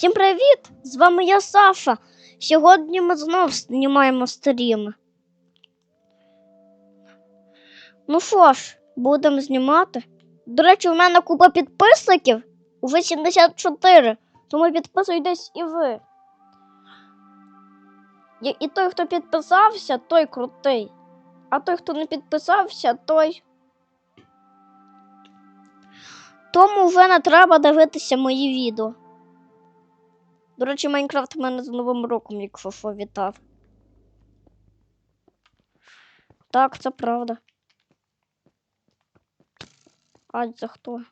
Всім привіт! З вами я Саша. Сьогодні ми знов знімаємо стріми. Ну що ж, будемо знімати. До речі, у мене купа підписників уже 74, тому підписуйтесь і ви. І той, хто підписався, той крутий. А той, хто не підписався, той. Тому вже не треба дивитися мої відео. До речі, Майнкрафт мене з Новим роком, якщо що, вітав. Так, це правда. Ай, це хто?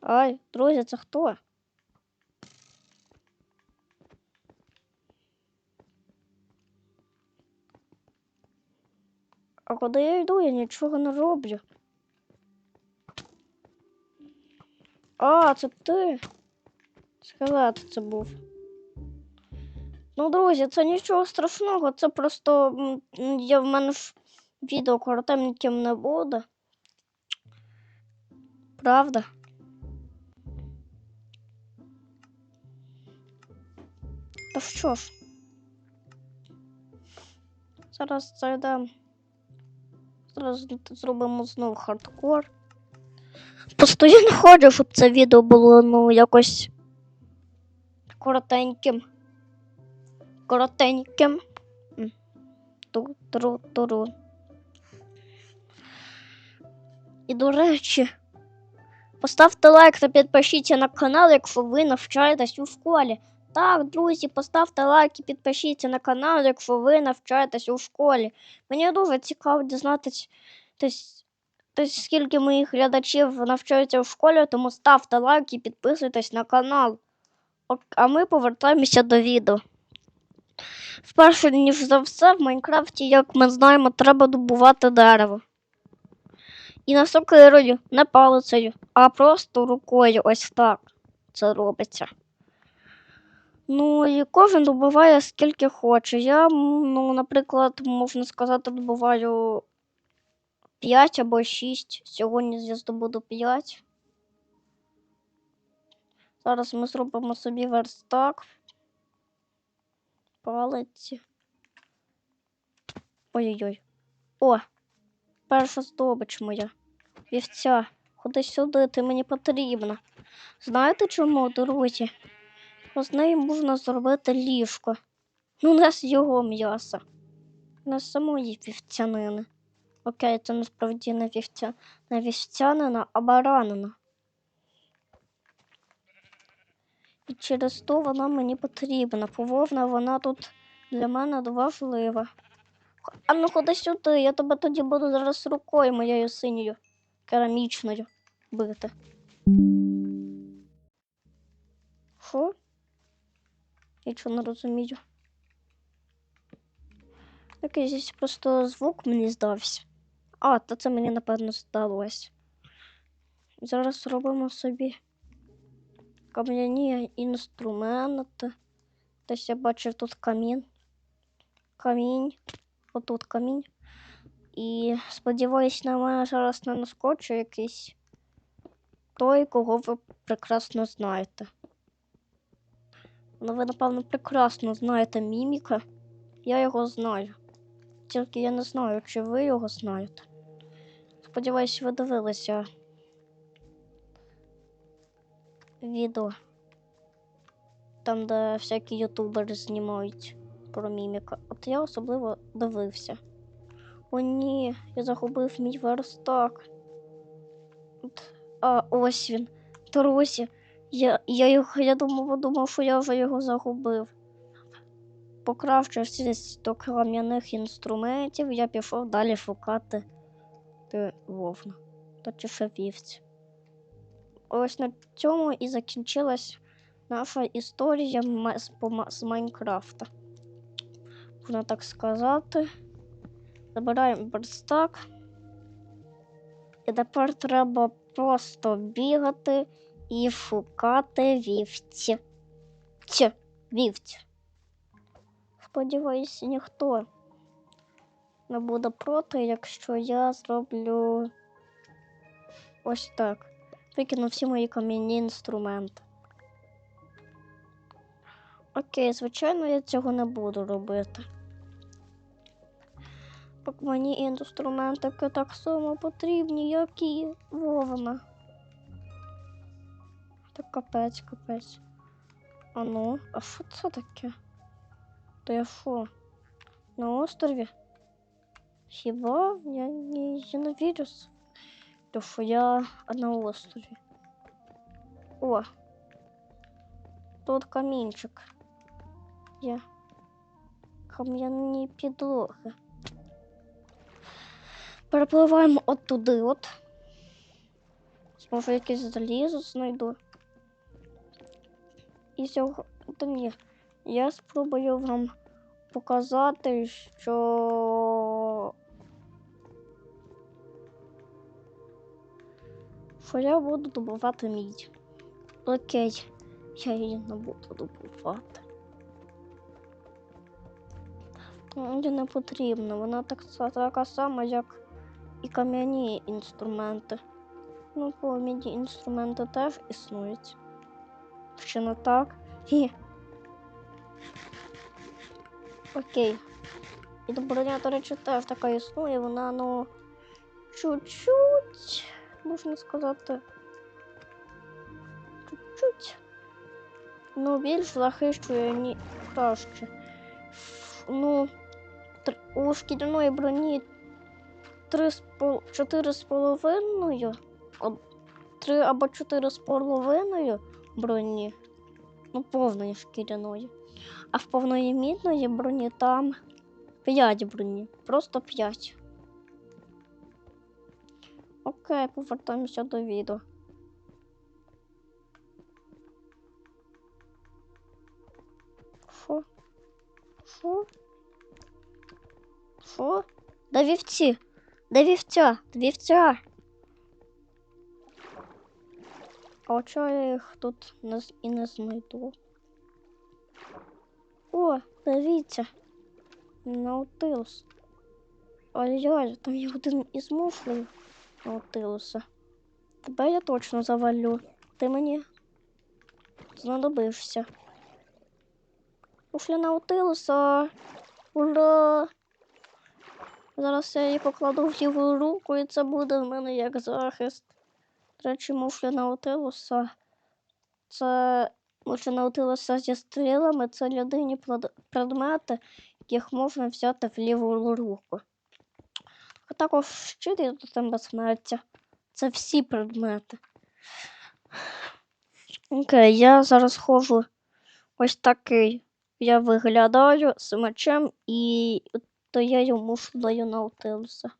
Ай, друзі, це хто? А куди я йду? Я нічого не роблю. А, це ти. Скелет це був. Ну, друзі, це нічого страшного, це просто я в мене ж відео коротеньким не буде. Правда? Та що ж? Зараз зайдемо. Зараз зробимо знову хардкор. Не хочу, щоб це відео було ну якось коротеньким. Коротеньким. М. Ту-тру-туру. І до речі, поставте лайк та підпишіться на канал, якщо ви навчаєтесь у школі. Так, друзі, поставте лайк і підпишіться на канал, якщо ви навчаєтесь у школі. Мені дуже цікаво дізнатися, скільки моїх глядачів навчаються у школі, тому ставте лайк і підписуйтесь на канал. А ми повертаємося до відео. Вперше, ніж за все, в Майнкрафті, як ми знаємо, треба добувати дерево. І на сокирою, не палицею, а просто рукою ось так це робиться. Ну, і кожен добуває скільки хоче. Я, ну, наприклад, можна сказати, добуваю 5 або 6. Сьогодні я здобуду 5. Зараз ми зробимо собі верстак. Палиці. Ой-ой-ой. О! Перша здобич моя. Вівця. Ходи сюди, ти мені потрібна. Знаєте чому, друзі? Бо з нею можна зробити ліжко. Ну, не з його м'яса. Не з самої вівцянини. Окей, це насправді не вівця, не вівцянина, а баранина. І через то вона мені потрібна. Пововна вона тут для мене важлива. А ну ходи сюди, я тебе тоді буду зараз рукою моєю синьою, керамічною бити. Що? Нічого не розумію. Якийсь просто звук мені здався. А, то це мені напевно здалось. Зараз робимо собі кам'яні інструменти. Десь я бачив тут камін. Камінь. Отут камінь. І сподіваюсь, на мене зараз не наскочить якийсь той, кого ви прекрасно знаєте. Ну, ви, напевно, прекрасно знаєте міміка. Я його знаю. Тільки я не знаю, чи ви його знаєте. Сподіваюсь, ви дивилися відео. Там, де всякі ютубери знімають про міміка. От я особливо дивився. О, ні, я загубив мій верстак. От, А, ось він. Друзі. Я, я, його, я думав, думав, що я вже його загубив. Покравшись до кам'яних інструментів, я пішов далі шукати е, вовна. Точніше вівць. Ось на цьому і закінчилась наша історія з, Майнкрафта. Можна так сказати. Забираємо верстак. І тепер треба просто бігати і шукати вівці. Ці, вівці. Сподіваюся, ніхто не буде проти, якщо я зроблю ось так. Викину всі мої кам'яні інструменти. Окей, звичайно, я цього не буду робити. Так мені інструментики так само потрібні, як і вовна. Так капець, капець. А ну, а що це таке? То я що? На острові? Хіба? Я не, я не вірю. То що я на острові. О! Тут камінчик. Є. Кам'яні підлоги. Перепливаємо от туди от. Може якесь залізо знайду. І сьогодні. Я спробую вам показати, що. Що я буду добувати мідь. Окей, я її не буду добувати. Мені не потрібно, вона так, така сама, як і кам'яні інструменти. Ну, бо міді інструменти теж існують. Чи не так? Гі. Окей. І броня, до речі, теж така існує, вона, ну, чуть-чуть, можна сказати. Чуть-чуть. Ну, більш захищує ні краще. Ну, у шкіряної броні три з пол... чотири з половиною, об- три або чотири з половиною броні, ну, повної шкіряної. А в повної мідної броні там 5 броні. Просто 5. Окей, повертаємося до відео. Що? Що? Що? Де вівці? Де вівця? Вівця. А чого я їх тут і не знайду? О, дивіться. Наутилус. Ой-ой, там є один із мушлів Наутилуса. Тебе я точно завалю. Ти мені знадобишся. Мушля Наутилуса. Ура! Зараз я її покладу в ліву руку, і це буде в мене як захист. До речі, мушля Наутилуса. Це мушля Наутилуса зі стрілами, це людині предмети, яких можна взяти в ліву руку. А також щит і тотем безсмертя. Це всі предмети. Окей, я зараз ходжу ось такий. Я виглядаю з мечем і то я йому даю наутилуса.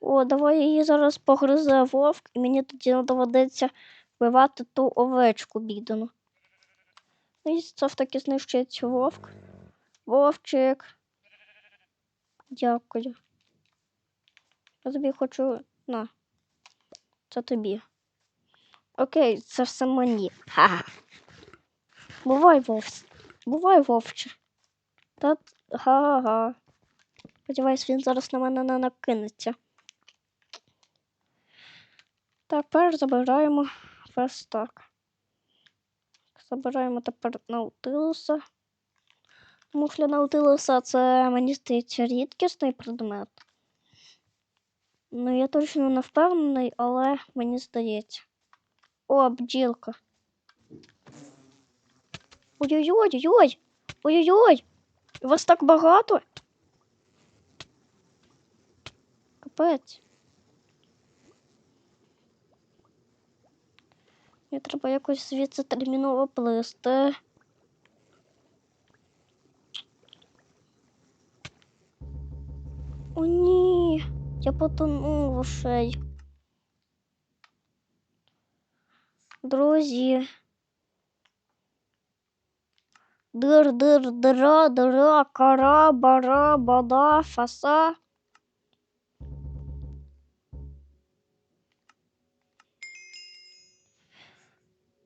О, давай її зараз погризе вовк, і мені тоді доведеться вбивати ту овечку бідану. Ну, І це таки знищить вовк. Вовчик. Дякую. Я тобі хочу. На. Це тобі. Окей, це все мені. Ха. Бувай, вовс. Бувай, вовче. Та га-га. Сподіваюсь, він зараз на мене не накинеться. Тепер забираємо верстак. Забираємо тепер наутилуса. Муфля наутилуса це, мені здається, рідкісний предмет. Ну, я точно не впевнений, але мені здається. О, бджілка. Ой-ой-ой-ой! Ой-ой-ой! Вас так багато? Капець. Мені треба якось звідси терміново плисти. О, ні, я потонув ушей. Друзі. Дир, дир, дира, дира, кара, бара, бада, фаса.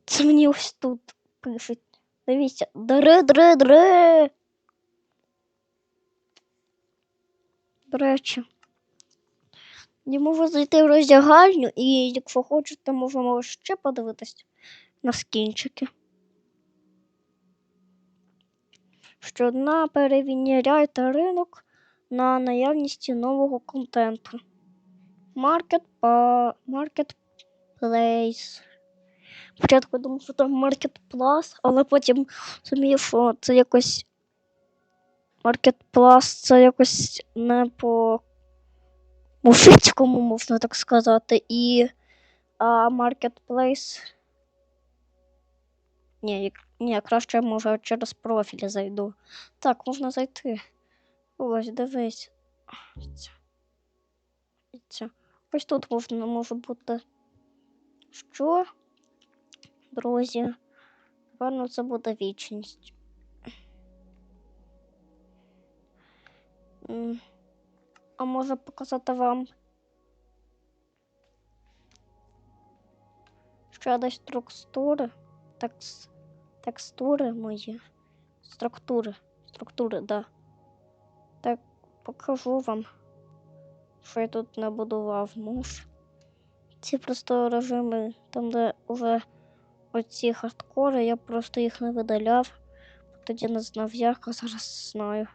Це мені ось тут пишуть. Дивіться. Дри, дри, дри. Речі. Я можу зайти в роздягальню і якщо хочете, можемо ще подивитись на скінчики. Щодня перевіряйте ринок на наявність нового контенту. Па... Маркетплейс. Спочатку думав, що там маркетплас, але потім зрозумів, що це якось. Маркетплас це якось не по мужицькому, можна так сказати. І а маркетплейс. Ні, ні, краще може через профіль зайду. Так, можна зайти. Ось, дивись. Ось тут можна може бути. Що? Друзі. Напевно, це буде вічність. А може показати вам ще десь текстури, текс, текстури мої, структури, структури, да. Так, покажу вам, що я тут набудував муж. Ці просто режими, там, де вже оці хардкори, я просто їх не видаляв. Тоді не знав як, а зараз знаю.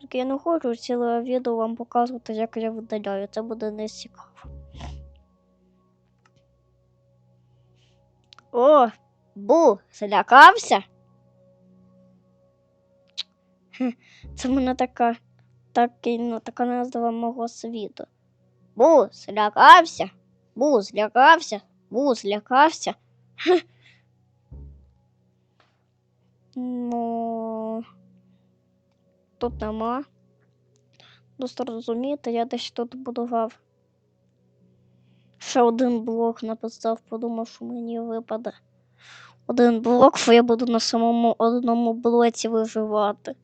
Тільки я не хочу ціле відео вам показувати, як я видаляю. Це буде не цікаво. О, бу, злякався? Хе, Це в мене така, такий, ну, така назва мого світу. Бу, злякався? Бу, злякався? Бу, злякався? Ну, тут нема. Просто розумієте, я десь тут будував. Ще один блок написав, подумав, що мені випаде. Один блок, що я буду на самому одному блоці виживати.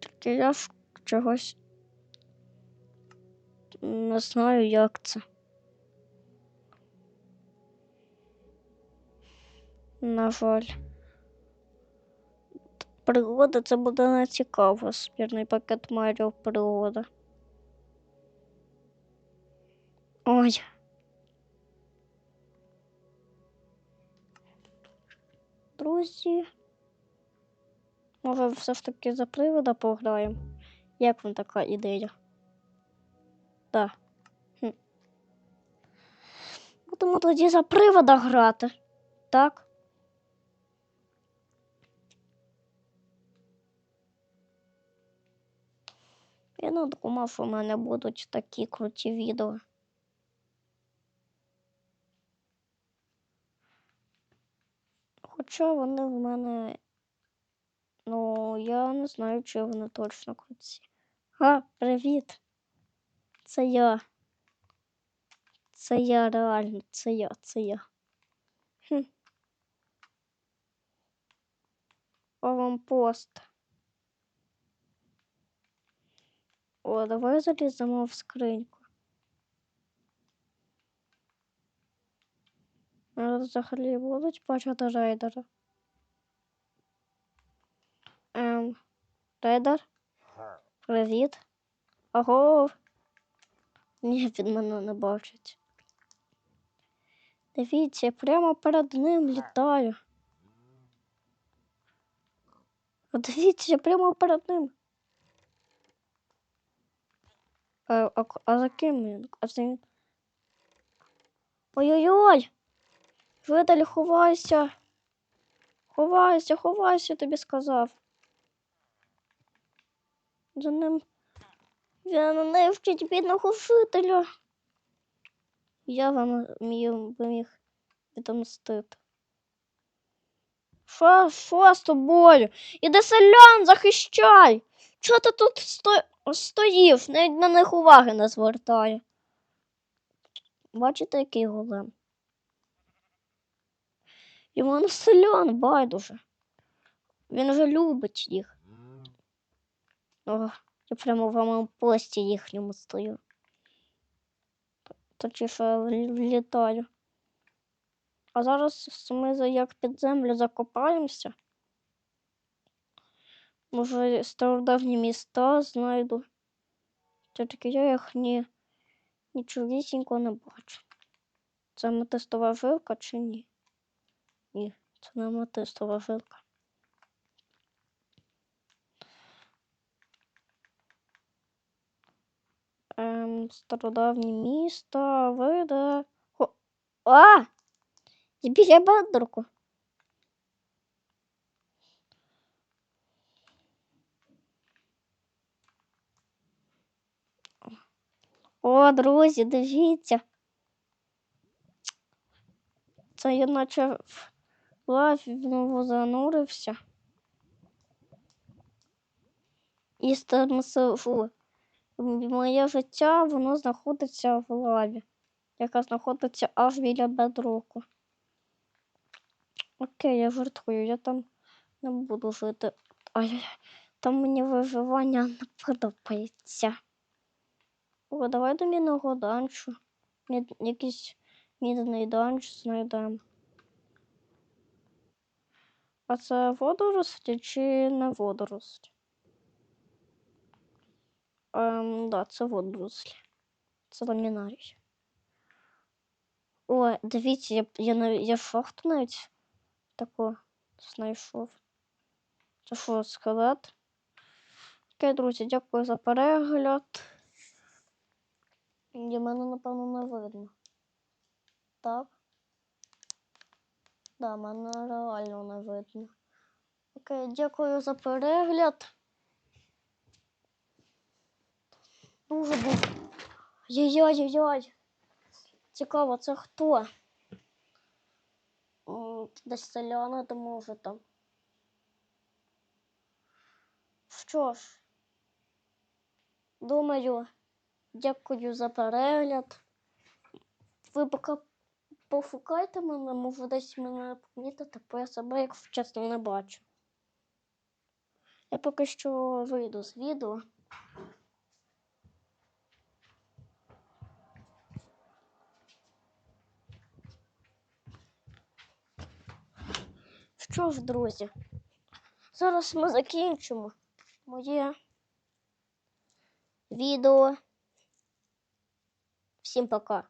Тільки я ж чогось не знаю, як це. На жаль. Пригода це буде не цікаво. Спірний пакет Маріо пригода. Ой. Друзі. Може, все ж таки за привода пограємо? Як вам така ідея? Так. Хм. Будемо тоді за привода грати. Так? Я не думав, що в мене будуть такі круті відео. Хоча вони в мене. Ну, я не знаю, чи вони точно круті. А, привіт. Це я. Це я реально, це я, це я. Хм. Аванпост. О, давай заліземо в скриньку. Взагалі будуть бачити рейдера. Ем, рейдер? Привіт. Ого. Ні, він мене не бачить. Дивіться, я прямо перед ним літаю. Дивіться, я прямо перед ним. А, а, а за ким він? А він- Ой-ой-ой! Видаль, ховайся. Ховайся, ховайся, тобі сказав. За ним. Він не вчить бідного вчителя. Я вам міг, міг відомстити. Що, що з тобою? Іди селян, захищай! Чого ти тут сто... стоїв? Навіть на них уваги не звертає. Бачите, який голем? Йому на селян байдуже. Він вже любить їх. О, я прямо в аванпості їхньому стою. Точніше л- літаю. А зараз ми як під землю закопаємося. Може, стародавні міста знайду. Все-таки я їх ні, нічогісінько не бачу. Це метистова жилка чи ні? Ні, це не метистова жилка. Ем, стародавні міста, вида. О! А! Збіг я бандерку. О, друзі, дивіться. Це я наче в лаві знову занурився. І фу, моє життя воно знаходиться в лаві, яка знаходиться аж біля бедроку. Окей, я жартую, я там не буду жити. Ай, там мені виживання не подобається. О, давай до мінного данчу. Мід, якийсь мідний данч знайдемо. А це водорослі чи не водорослі? Ем, да, це водорослі. Це ламінарій. О, дивіться, я, я, я шахту навіть таку знайшов. Це що, скелет? Окей, друзі, дякую за перегляд. І мене, напевно, не видно. Так. Да, мене реально не видно. Окей, дякую за перегляд. Дуже дуже. Яй-яй-яй. Цікаво, це хто? Десь селяни, то може там. Що ж, думаю, дякую за перегляд. Ви поки пошукайте мене, може десь мене помітите, бо я себе, як чесно, не бачу. Я поки що вийду з відео. Що ж, друзі, зараз ми закінчимо моє відео. Всім пока.